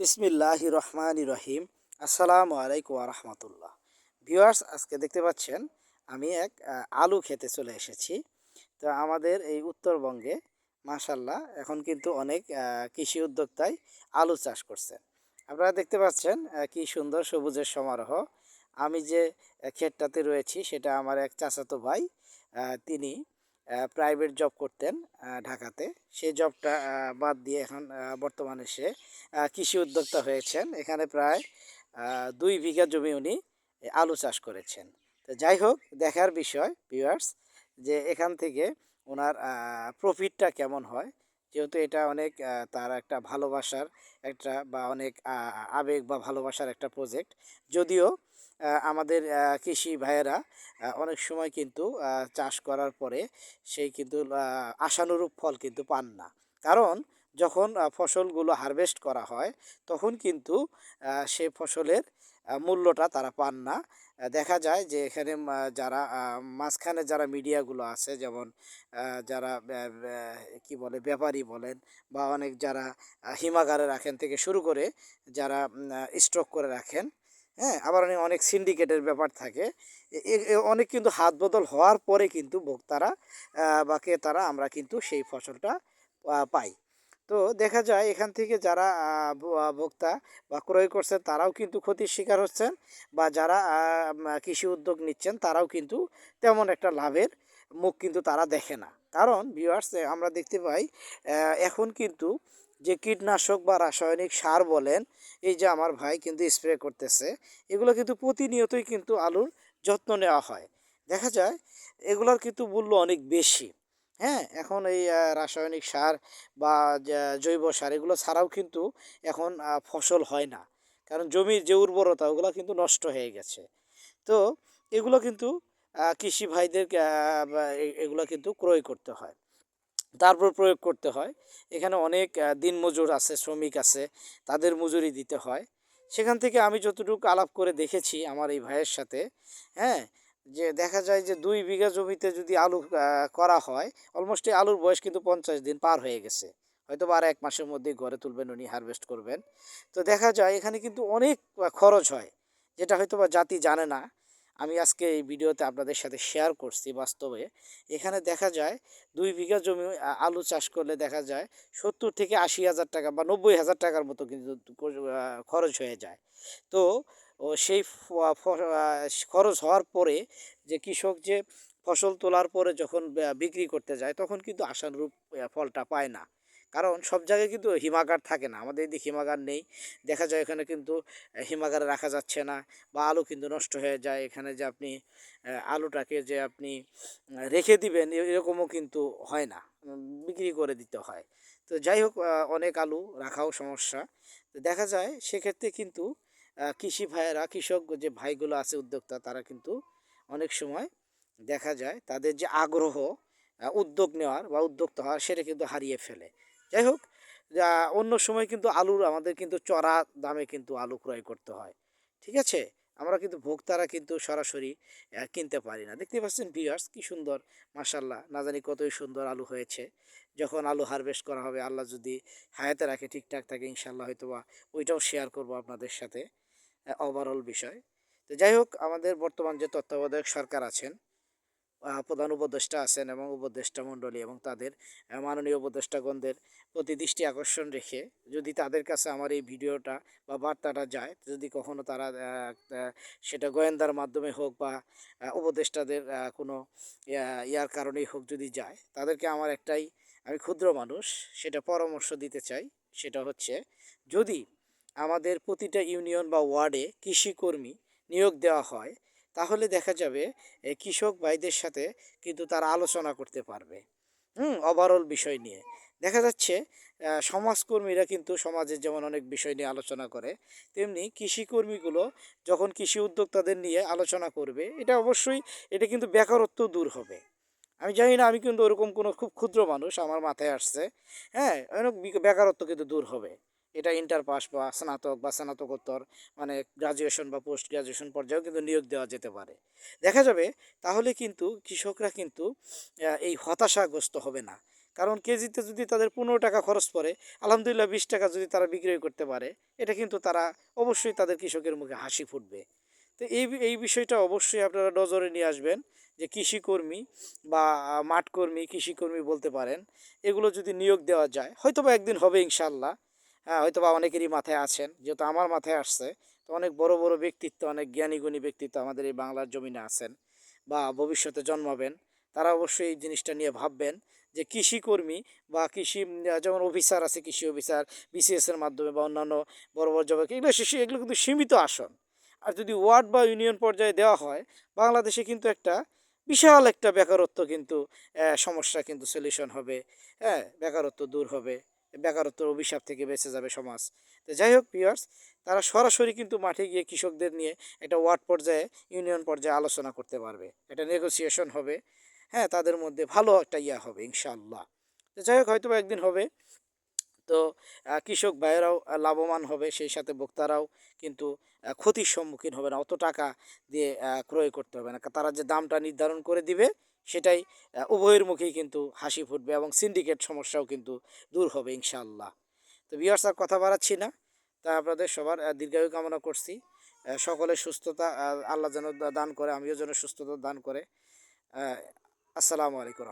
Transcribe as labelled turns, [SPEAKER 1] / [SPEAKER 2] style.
[SPEAKER 1] বিসমিল্লাহ রহমান রহিম। আসসালামু আলাইকুম রহমতুল্লাহ। ভিউয়ার্স, আজকে দেখতে পাচ্ছেন, আমি এক আলু খেতে চলে এসেছি। তো আমাদের এই উত্তরবঙ্গে মাশাল্লাহ এখন কিন্তু অনেক কৃষি উদ্যোক্তাই আলু চাষ করছেন। আপনারা দেখতে পাচ্ছেন কি সুন্দর সবুজের সমারোহ। আমি যে ক্ষেতটাতে রয়েছি, সেটা আমার এক চাচাতো ভাই তিনি প্রাইভেট জব করতেন ঢাকাতে। সেই জবটা বাদ দিয়ে এখন বর্তমানে সে কৃষি উদ্যোক্তা হয়েছেন। এখানে প্রায় দুই বিঘা জমি উনি আলু চাষ করেছেন। তো যাই হোক, দেখার বিষয় ভিউয়ার্স যে এখান থেকে ওনার প্রফিটটা কেমন হয় যেহেতু এটা অনেক তার একটা ভালোবাসার একটা বা অনেক আবেগ বা ভালোবাসার একটা প্রজেক্ট যদিও আমাদের কৃষি ভাইয়েরা অনেক সময় কিন্তু চাষ করার পরে সেই কিন্তু আশানুরূপ ফল কিন্তু পান না। কারণ যখন ফসলগুলো হারভেস্ট করা হয়, তখন কিন্তু সে ফসলের মূল্যটা তারা পান না। দেখা যায় যে এখানে যারা মাঝখানে যারা মিডিয়াগুলো আছে, যেমন যারা কি বলে, ব্যাপারী বলেন, বা অনেক যারা হিমাগারে রাখেন থেকে শুরু করে যারা স্টক করে রাখেন হ্যাঁ আবার অনেক অনেক সিন্ডিকেটের ব্যাপার থাকে। অনেক কিন্তু হাত বদল হওয়ার পরে কিন্তু ভোক্তারা বা ক্রেতারা আমরা কিন্তু সেই ফসলটা পাই। তো দেখা যায় এখান থেকে যারা ভোক্তা বা ক্রয় করছেন তারাও কিন্তু ক্ষতির শিকার হচ্ছেন বা যারা কৃষি উদ্যোগ নিচ্ছেন তারাও কিন্তু তেমন একটা লাভের মুখ কিন্তু তারা দেখে না। কারণ ভিউয়ার্স আমরা দেখতে পাই এখন কিন্তু যে কীটনাশক বা রাসায়নিক সার বলেন, এই যে আমার ভাই কিন্তু স্প্রে করতেছে, এগুলো কিন্তু প্রতিনিয়তই কিন্তু আলুর যত্ন নেওয়া হয়। দেখা যায় এগুলোর কিন্তু মূল্য অনেক বেশি। হ্যাঁ এখন এই রাসায়নিক সার বা জৈব সার এগুলো ছাড়াও কিন্তু এখন ফসল হয় না। কারণ জমির যে উর্বরতা ওগুলো কিন্তু নষ্ট হয়ে গেছে। তো এগুলো কিন্তু কৃষি ভাইদের এগুলো কিন্তু ক্রয় করতে হয়। তারপর প্রয়োগ করতে হয়। এখানে অনেক দিনমজুর আছে, শ্রমিক আছে, তাদের মজুরি দিতে হয়। সেখান থেকে আমি যতটুকু আলাপ করে দেখেছি আমার এই ভাইয়ের সাথে হ্যাঁ যে দেখা যায় যে দুই বিঘা জমিতে যদি আলু করা হয় অলমোস্ট এই আলুর বয়স কিন্তু পঞ্চাশ দিন পার হয়ে গেছে। হয়তো আর এক মাসের মধ্যেই ঘরে তুলবেন, উনি হারভেস্ট করবেন। তো দেখা যায় এখানে কিন্তু অনেক খরচ হয়, যেটা হয়তো বা জাতি জানে না। আমি আজকে এই ভিডিওতে আপনাদের সাথে শেয়ার করছি বাস্তবে। এখানে দেখা যায় দুই বিঘা জমি আলু চাষ করলে দেখা যায় সত্তর থেকে আশি হাজার টাকা বা নব্বই হাজার টাকার মতো কিন্তু খরচ হয়ে যায়। তো ও সেই খরচ হওয়ার পরে যে কৃষক যে ফসল তোলার পরে যখন বিক্রি করতে যায়, তখন কিন্তু আশানুরূপ ফলটা পায় না। কারণ সব জায়গায় কিন্তু হিমাগার থাকে না। আমাদের এদিকে হিমাগার নেই। দেখা যায় এখানে কিন্তু হিমাগারে রাখা যাচ্ছে না বা আলু কিন্তু নষ্ট হয়ে যায়। এখানে যে আপনি আলুটাকে যে আপনি রেখে দিবেন এরকমও কিন্তু হয় না। বিক্রি করে দিতে হয়। তো যাই হোক অনেক আলু রাখাও সমস্যা। তো দেখা যায় সেক্ষেত্রে কিন্তু কৃষি ভাইয়েরা, কৃষক যে ভাইগুলো আছে উদ্যোক্তা, তারা কিন্তু অনেক সময় দেখা যায় তাদের যে আগ্রহ উদ্যোগ নেওয়ার বা উদ্যোক্তা হওয়ার, সেটা কিন্তু হারিয়ে ফেলে। যাই হোক অন্য সময় কিন্তু আলুর, আমাদের কিন্তু চড়া দামে কিন্তু আলু ক্রয় করতে হয়। ঠিক আছে? আমরা কিন্তু ভোক্তারা কিন্তু সরাসরি কিনতে পারি না। দেখতে পাচ্ছেন ভিউয়ার্স কি সুন্দর। মাসাল্লাহ না জানি কতই সুন্দর আলু হয়েছে। যখন আলু হারভেস্ট করা হবে, আল্লাহ যদি হায়াতে রাখে, ঠিকঠাক থাকে ইনশাল্লাহ হয়তো বা ওইটাও শেয়ার করব আপনাদের সাথে। ওভারঅল বিষয়। তো যাই হোক, আমাদের বর্তমান যে তত্ত্বাবধায়ক সরকার আছেন প্রধান উপদেষ্টা আছেন এবং উপদেষ্টা মণ্ডলী এবং তাদের মাননীয় উপদেষ্টাগণদের প্রতি দৃষ্টি আকর্ষণ রেখে যদি তাদের কাছে আমার এই ভিডিওটা বা বার্তাটা যায়, যদি কখনো তারা সেটা গোয়েন্দার মাধ্যমে হোক বা উপদেষ্টাদের কোনো ইয়ার কারণেই হোক যদি যায়, তাদেরকে আমার একটাই, আমি ক্ষুদ্র মানুষ, সেটা পরামর্শ দিতে চাই, সেটা হচ্ছে যদি আমাদের প্রতিটা ইউনিয়ন বা ওয়ার্ডে কৃষিকর্মী নিয়োগ দেওয়া হয়, তাহলে দেখা যাবে কৃষক ভাইদের সাথে কিন্তু তারা আলোচনা করতে পারবে। হুম ওভারঅল বিষয় নিয়ে। দেখা যাচ্ছে সমাজকর্মীরা কিন্তু সমাজের যেমন অনেক বিষয় নিয়ে আলোচনা করে, তেমনি কৃষিকর্মীগুলো যখন কৃষি উদ্যোক্তাদের নিয়ে আলোচনা করবে, এটা অবশ্যই, এটা কিন্তু বেকারত্ব দূর হবে। আমি জানি না, আমি কিন্তু ওরকম কোনো খুব ক্ষুদ্র মানুষ, আমার মাথায় আসছে। হ্যাঁ অনেক বেকারত্ব কিন্তু দূর হবে। এটা ইন্টার পাস বা স্নাতক বা স্নাতকোত্তর মানে গ্রাজুয়েশন বা পোস্ট গ্রাজুয়েশন পর্যায়েও কিন্তু নিয়োগ দেওয়া যেতে পারে। দেখা যাবে, তাহলে কিন্তু কৃষকরা কিন্তু এই হতাশাগ্রস্ত হবে না। কারণ কেজিতে যদি তাদের পনেরো টাকা খরচ পড়ে, আলহামদুলিল্লাহ বিশ টাকা যদি তারা বিক্রয় করতে পারে, এটা কিন্তু তারা অবশ্যই তাদের কৃষকের মুখে হাসি ফুটবে। তো এই এই বিষয়টা অবশ্যই আপনারা নজরে নিয়ে আসবেন যে কৃষিকর্মী বা মাঠকর্মী, কৃষিকর্মী বলতে পারেন, এগুলো যদি নিয়োগ দেওয়া যায় হয়তো বা একদিন হবে ইনশাল্লাহ হ্যাঁ হয়তো বা অনেকেরই মাথায় আছেন। যেহেতু আমার মাথায় আসছে, তো অনেক বড় বড় ব্যক্তিত্ব, অনেক জ্ঞানী, গুণী ব্যক্তিত্ব আমাদের এই বাংলার জমিনে আছেন বা ভবিষ্যতে জন্মাবেন। তারা অবশ্যই এই জিনিসটা নিয়ে ভাববেন যে কৃষিকর্মী বা কৃষি যেমন অফিসার আছে, কৃষি অফিসার বিসিএসের মাধ্যমে বা অন্যান্য বড় বড় জবে এগুলো শিশু এগুলো কিন্তু সীমিত আসন। আর যদি ওয়ার্ড বা ইউনিয়ন পর্যায়ে দেওয়া হয়, বাংলাদেশে কিন্তু একটা বিশাল একটা বেকারত্ব কিন্তু সমস্যা কিন্তু সলিউশন হবে হ্যাঁ বেকারত্ব দূর হবে। বেকারত্বের অভিশাপ থেকে বেঁচে যাবে সমাজ। তো যাই হোক পিয়ার্স তারা সরাসরি কিন্তু মাঠে গিয়ে কৃষকদের নিয়ে একটা ওয়ার্ড পর্যায়ে ইউনিয়ন পর্যায়ে আলোচনা করতে পারবে। এটা নেগোসিয়েশন হবে। হ্যাঁ তাদের মধ্যে ভালো একটা ইয়া হবে, ইনশাআল্লাহ। তো যাই হোক হয়তো একদিন হবে। তো কৃষক ভাইয়েরাও লাভবান হবে, সেই সাথে ভোক্তারাও কিন্তু ক্ষতির সম্মুখীন হবে না। অত টাকা দিয়ে ক্রয় করতে হবে না। তারা যে দামটা নির্ধারণ করে দিবে সেটাই উভয়ের মুখেই কিন্তু হাসি ফুটবে এবং সিন্ডিকেট সমস্যাও কিন্তু দূর হবে ইনশাআল্লাহ। তো বিহার আর কথা বাড়াচ্ছি না, তা আপনাদের সবার দীর্ঘায়ু কামনা করছি। সকলে সুস্থতা আল্লাহ যেন দান করে, আমিও যেন সুস্থতা দান করে। আসসালামু আলাইকুম